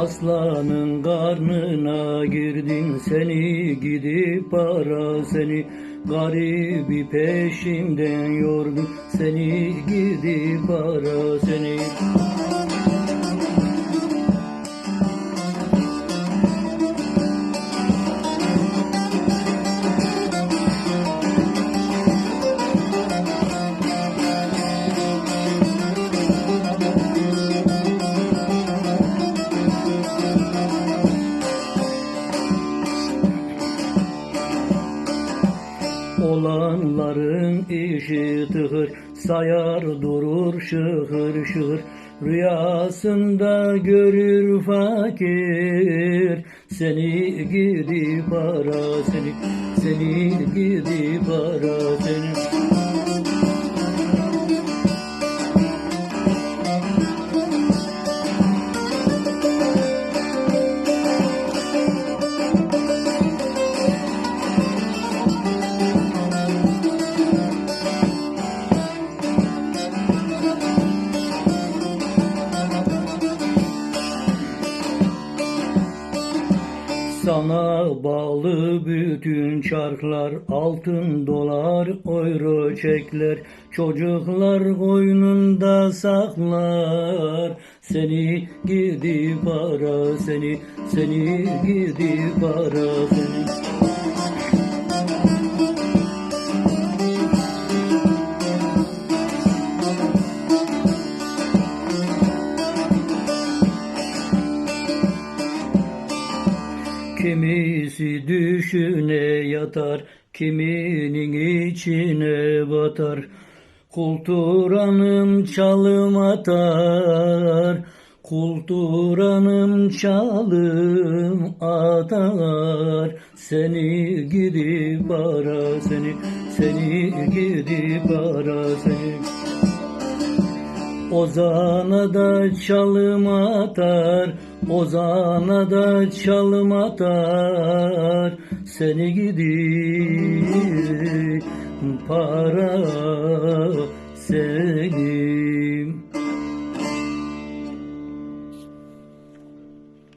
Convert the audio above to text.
Aslanın karnına girdin seni gidip para seni. Garibi peşimden yordun seni gidip para seni Olanların işi tıhır sayar durur şıhır şıhır Rüyasında görür fakir Seni gidip ara seni Seni gidip ara seni Sana bağlı bütün çarklar altın dolar euro çekler. Çocuklar koynunda saklar. Seni gidip ara seni seni gidip ara seni Kimisi düşüne yatar, kiminin içine batar. Kulturanım çalım atar, kulturanım çalım atar. Seni gidip ara seni, seni gidip ara seni. Ozana da çalım atar, Ozana da çalım atar, seni gidip para seni